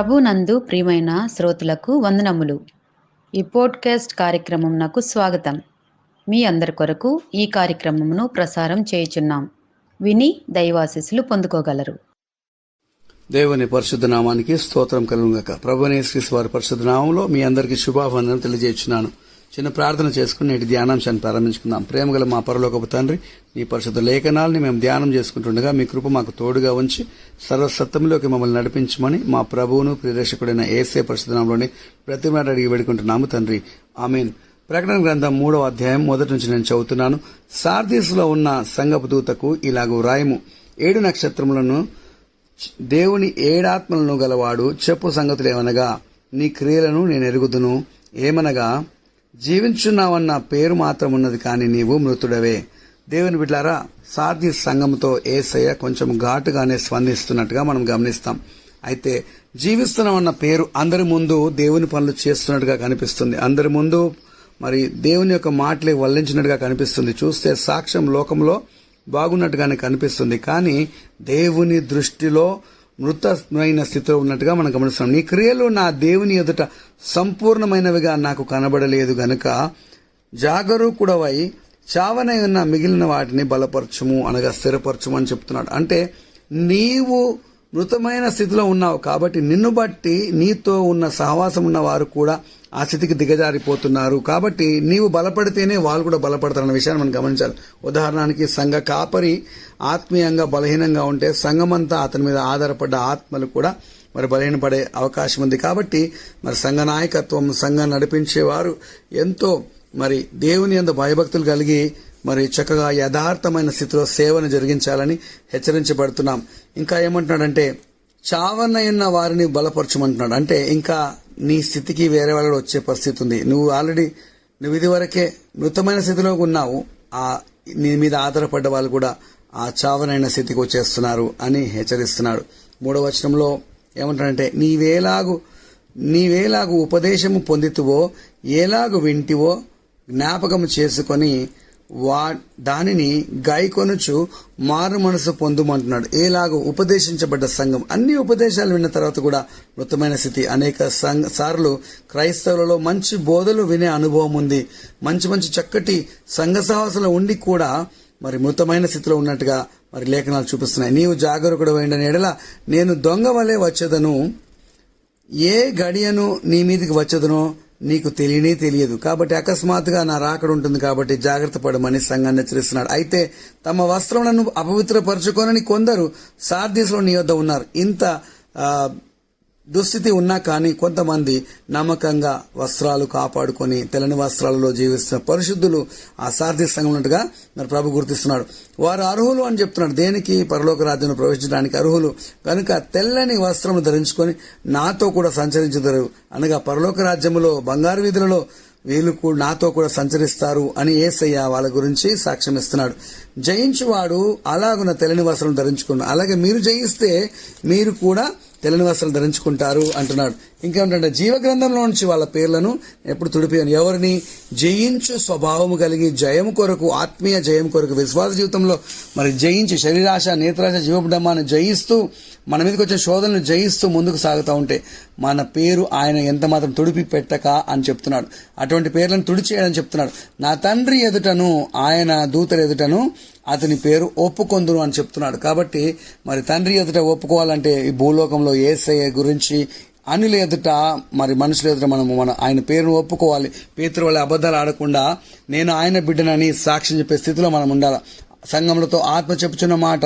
ప్రభునందు ప్రియమైన శ్రోతలకు వందనములు. ఈ పోడ్కాస్ట్ కార్యక్రమం నాకు స్వాగతం. మీ అందరి కొరకు ఈ కార్యక్రమమును ప్రసారం చేయుచున్నాం. విని దైవాశీస్సులు పొందుకోగలరు. దేవుని పరిశుద్ధ నామానికి స్తోత్రం కలుగుగాక ప్రభునేశ్వరి వారి పరిశుద్ధ నామంలో మీ అందరికీ శుభావందనం తెలియజేస్తున్నాను చిన్న ప్రార్థన చేసుకుని నేటి ధ్యానాంశాన్ని ప్రారంభించుకుందాం. ప్రేమగల మా పరలోకపు తండ్రి నీ పరిశుద్ధ లేఖనాల్ని మేము ధ్యానం చేసుకుంటుండగా మీ కృప మాకు తోడుగా ఉంచి సర్వసత్వంలోకి మమ్మల్ని నడిపించమని మా ప్రభువును ప్రియరక్షకుడైన ఏసే పరిశుద్ధ ప్రతి మాట అడిగి వేడుకుంటున్నాము తండ్రి. ఆమెన్. ప్రకటన గ్రంథం మూడవ అధ్యాయం మొదటి నుంచి నేను చదువుతున్నాను. సార్దీసులో ఉన్న సంగపు దూతకు ఇలాగూ రాయము ఏడు నక్షత్రములను దేవుని ఏడాత్మలను గలవాడు చెప్పు సంగతులేమనగా నీ క్రియలను నేను ఎరుగుదును. ఏమనగా జీవించున్నావన్న పేరు మాత్రం ఉన్నది కాని నీవు మృతుడవే. దేవుని బిడ్లారా సార్థి సంఘంతో ఏసయ్య కొంచెం ఘాటుగానే స్పందిస్తున్నట్టుగా మనం గమనిస్తాం. అయితే జీవిస్తున్నామన్న పేరు అందరి ముందు దేవుని పనులు చేస్తున్నట్టుగా కనిపిస్తుంది. అందరి ముందు మరి దేవుని యొక్క మాటలే వల్లించినట్టుగా కనిపిస్తుంది. చూస్తే సాక్ష్యం లోకంలో బాగున్నట్టుగానే కనిపిస్తుంది. కానీ దేవుని దృష్టిలో మృతమైన స్థితిలో ఉన్నట్టుగా మనం గమనిస్తున్నాం. నీ క్రియలు నా దేవుని ఎదుట సంపూర్ణమైనవిగా నాకు కనబడలేదు గనుక జాగరూకుడవై చావనై ఉన్న మిగిలిన వాటిని బలపరచుము అనగా స్థిరపరచుము అని చెప్తున్నాడు. అంటే నీవు మృతమైన స్థితిలో ఉన్నావు కాబట్టి నిన్ను బట్టి నీతో ఉన్న సహవాసం ఉన్న వారు కూడా ఆ స్థితికి దిగజారిపోతున్నారు. కాబట్టి నీవు బలపడితేనే వాళ్ళు కూడా బలపడతారన్న విషయాన్ని మనం గమనించాలి. ఉదాహరణకి సంఘ కాపరి ఆత్మీయంగా బలహీనంగా ఉంటే సంఘమంతా అతని మీద ఆధారపడ్డ ఆత్మలు కూడా మరి బలహీనపడే అవకాశం ఉంది. కాబట్టి మరి సంఘ నాయకత్వం సంఘం నడిపించేవారు ఎంతో మరి దేవుని అంత భయభక్తులు కలిగి మరి చక్కగా యథార్థమైన స్థితిలో సేవను జరిగించాలని హెచ్చరించబడుతున్నాం. ఇంకా ఏమంటున్నాడంటే చావన్నయున్న వారిని బలపరచమంటున్నాడు. అంటే ఇంకా నీ స్థితికి వేరే వాళ్ళు వచ్చే పరిస్థితి ఉంది. నువ్వు ఆల్రెడీ నువ్వు ఇదివరకే మృతమైన స్థితిలో ఉన్నావు. ఆ నీ మీద ఆధారపడ్డ వాళ్ళు కూడా ఆ చావనైన స్థితికి వచ్చేస్తున్నారు అని హెచ్చరిస్తున్నాడు. మూడవ వచనంలో ఏమంటాడంటే నీవేలాగు నీవేలాగు ఉపదేశము పొందితువో ఏలాగు వింటివో జ్ఞాపకము చేసుకొని వా దానిని గాయకొనుచు మారు మనసు పొందుమంటున్నాడు. ఏలాగో ఉపదేశించబడ్డ సంఘం. అన్ని ఉపదేశాలు విన్న తర్వాత కూడా మృతమైన స్థితి. అనేక సంఘ సార్లు క్రైస్తవులలో మంచి బోధలు వినే అనుభవం ఉంది. మంచి మంచి చక్కటి సంఘ సహవాసంలో ఉండి కూడా మరి మృతమైన స్థితిలో ఉన్నట్టుగా మరి లేఖనాలు చూపిస్తున్నాయి. నీవు జాగరూకుడు అయిన ఎడల నేను దొంగ వలె వచ్చేదను. ఏ గడియను నీ మీదకి వచ్చేదనో? నీకు తెలియనే తెలియదు. కాబట్టి అకస్మాత్తుగా నా రాకడ ఉంటుంది కాబట్టి జాగ్రత్త పడమని సంఘాన్ని హెచ్చరిస్తున్నాడు. అయితే తమ వస్త్రములను అపవిత్రపరచుకోనని కొందరు సార్దీసులో నీ వద్ద ఉన్నారు. ఇంత దుస్థితి ఉన్నా కానీ కొంతమంది నమ్మకంగా వస్త్రాలు కాపాడుకొని తెల్లని వస్త్రాలలో జీవిస్తున్న పరిశుద్ధులు ఆ సారథి సంఘం ఉన్నట్టుగా మరి ప్రభు గుర్తిస్తున్నాడు. వారు అర్హులు అని చెప్తున్నాడు. దేనికి? పరలోక రాజ్యంలో ప్రవేశించడానికి అర్హులు. కనుక తెల్లని వస్త్రము ధరించుకొని నాతో కూడా సంచరించుదరు. అనగా పరలోక రాజ్యములో బంగారు వీధులలో వీళ్ళు కూడా నాతో కూడా సంచరిస్తారు అని ఏసయ్య వాళ్ళ గురించి సాక్ష్యం ఇస్తున్నాడు. జయించువాడు అలాగున తెల్లని వస్త్రం ధరించుకున్నాడు. అలాగే మీరు జయిస్తే మీరు కూడా తెల్లని వస్త్రాలు ధరించుకుంటారు అంటున్నాడు. ఇంకేమిటంటే జీవగ్రంథంలో నుంచి వాళ్ళ పేర్లను ఎప్పుడు తుడిపోయాను? ఎవరిని? జయించు స్వభావం కలిగి జయం కొరకు ఆత్మీయ జయం కొరకు విశ్వాస జీవితంలో మరి జయించి శరీరాశ నేత్రాశ జీవపుడమ్మాన్ని జయిస్తూ మన మీదకి వచ్చే శోధనలు జయిస్తూ ముందుకు సాగుతూ ఉంటే మన పేరు ఆయన ఎంత మాత్రం తుడిపి పెట్టక అని చెప్తున్నాడు. అటువంటి పేర్లను తుడిచేయడని చెప్తున్నాడు. నా తండ్రి ఎదుటను ఆయన దూతల ఎదుటను అతని పేరు ఒప్పుకొందును అని చెప్తున్నాడు. కాబట్టి మరి తండ్రి ఎదుట ఒప్పుకోవాలంటే ఈ భూలోకంలో ఏసయ్య గురించి అనిల ఎదుట మరి మనుషుల ఎదుట మనము మన ఆయన పేరును ఒప్పుకోవాలి. పేతురు వాళ్ళ అబద్ధాలు ఆడకుండా నేను ఆయన బిడ్డనని సాక్ష్యం చెప్పే స్థితిలో మనం ఉండాలి. సంఘములతో ఆత్మ చెప్పుచున్న మాట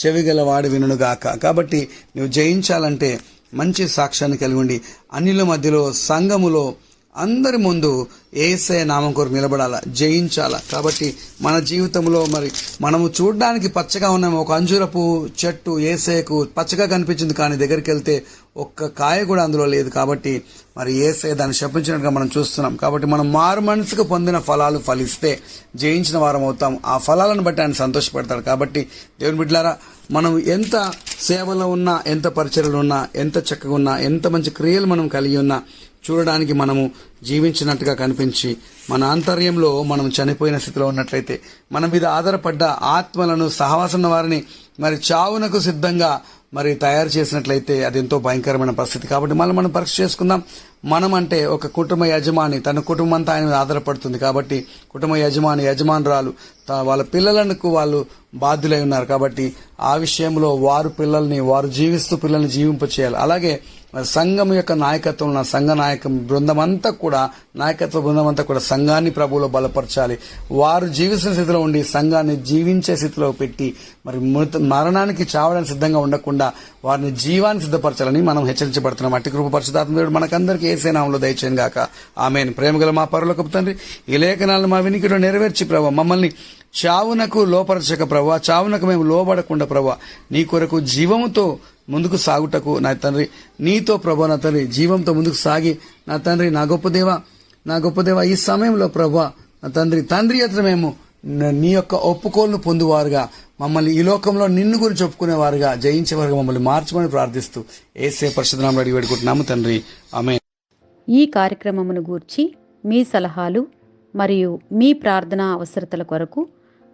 చెవిగల వాడు వినుగాక కాబట్టి నువ్వు జయించాలంటే మంచి సాక్ష్యాన్ని కలిగి ఉండి అన్నిల మధ్యలో సంఘములో అందరి ముందు ఏసే నామం కొరకు నిలబడాలా? జయించాలా? కాబట్టి మన జీవితంలో మరి మనము చూడడానికి పచ్చగా ఉన్న. ఒక అంజూరపు చెట్టు ఏసేకు పచ్చగా కనిపించింది కానీ దగ్గరికి వెళ్తే ఒక్క కాయ కూడా అందులో లేదు. కాబట్టి మరి ఏసే దాన్ని శపించినట్టుగా మనం చూస్తున్నాం. కాబట్టి మనం మారు మనసుకు పొందిన ఫలాలు ఫలిస్తే జయించిన వారం అవుతాం. ఆ ఫలాలను బట్టి ఆయన సంతోషపడతాడు. కాబట్టి దేవుని బిడ్డలారా మనం ఎంత సేవలో ఉన్నా ఎంత పరిచయలు ఉన్నా ఎంత చక్కగా ఉన్నా ఎంత మంచి క్రియలు మనం కలిగి ఉన్నా చూడడానికి మనము జీవించినట్టుగా కనిపించి మన ఆంతర్యంలో మనం చనిపోయిన స్థితిలో ఉన్నట్లయితే మన మీద ఆధారపడ్డ ఆత్మలను సహవాసం వారిని మరి చావునకు సిద్ధంగా మరి తయారు చేసినట్లయితే అది ఎంతో భయంకరమైన పరిస్థితి. కాబట్టి మనం మనం పరీక్ష చేసుకుందాం. మనం అంటే ఒక కుటుంబ యజమాని తన కుటుంబం అంతా ఆయన మీద ఆధారపడుతుంది. కాబట్టి కుటుంబ యజమాని యజమానురాలు వాళ్ళ పిల్లలకు వాళ్ళు బాధ్యులై ఉన్నారు. కాబట్టి ఆ విషయంలో వారు పిల్లల్ని వారు జీవిస్తూ పిల్లల్ని జీవింప చేయాలి అలాగే సంఘం యొక్క నాయకత్వం ఉన్న సంఘ నాయకం బృందం అంతా కూడా నాయకత్వ బృందం అంతా కూడా సంఘాన్ని ప్రభువులో బలపరచాలి. వారు జీవించిన స్థితిలో ఉండి సంఘాన్ని జీవించే స్థితిలో పెట్టి మరి మృత మరణానికి చావడానికి సిద్ధంగా ఉండకుండా వారిని జీవాన్ని సిద్ధపరచాలని మనం హెచ్చరించబడుతున్నాం. అట్టి కృప పరిశుధాత్మ మనకందరికీ ఏసే నామంలో దయచేయను గాక. ఆమెను. ప్రేమగల మా పరులకు తండ్రి ఈ లేఖనాలను మా వినికిలో నెరవేర్చి ప్రభావ మమ్మల్ని చావునకు లోపరచక ప్రభా చావునకు మేము లోబడకుండా ప్రభా నీ కొరకు జీవముతో ముందుకు సాగుటకు నా తండ్రి నీతో ప్రభా నా తండ్రి జీవంతో ముందుకు సాగి నా తండ్రి నా గొప్ప దేవ నా గొప్ప దేవ ఈ సమయంలో ప్రభా నా తండ్రి తండ్రి అతను మేము నీ యొక్క ఒప్పుకోలను పొందువారుగా మమ్మల్ని ఈ లోకంలో నిన్ను గురించి ఒప్పుకునేవారుగా జయించేవారుగా మమ్మల్ని మార్చమని ప్రార్థిస్తూ ఏసే పరిశుధనాలు అడిగి పెడుకుంటున్నాము తండ్రి. ఆమె ఈ కార్యక్రమమును గూర్చి మీ సలహాలు మరియు మీ ప్రార్థన అవసరతల కొరకు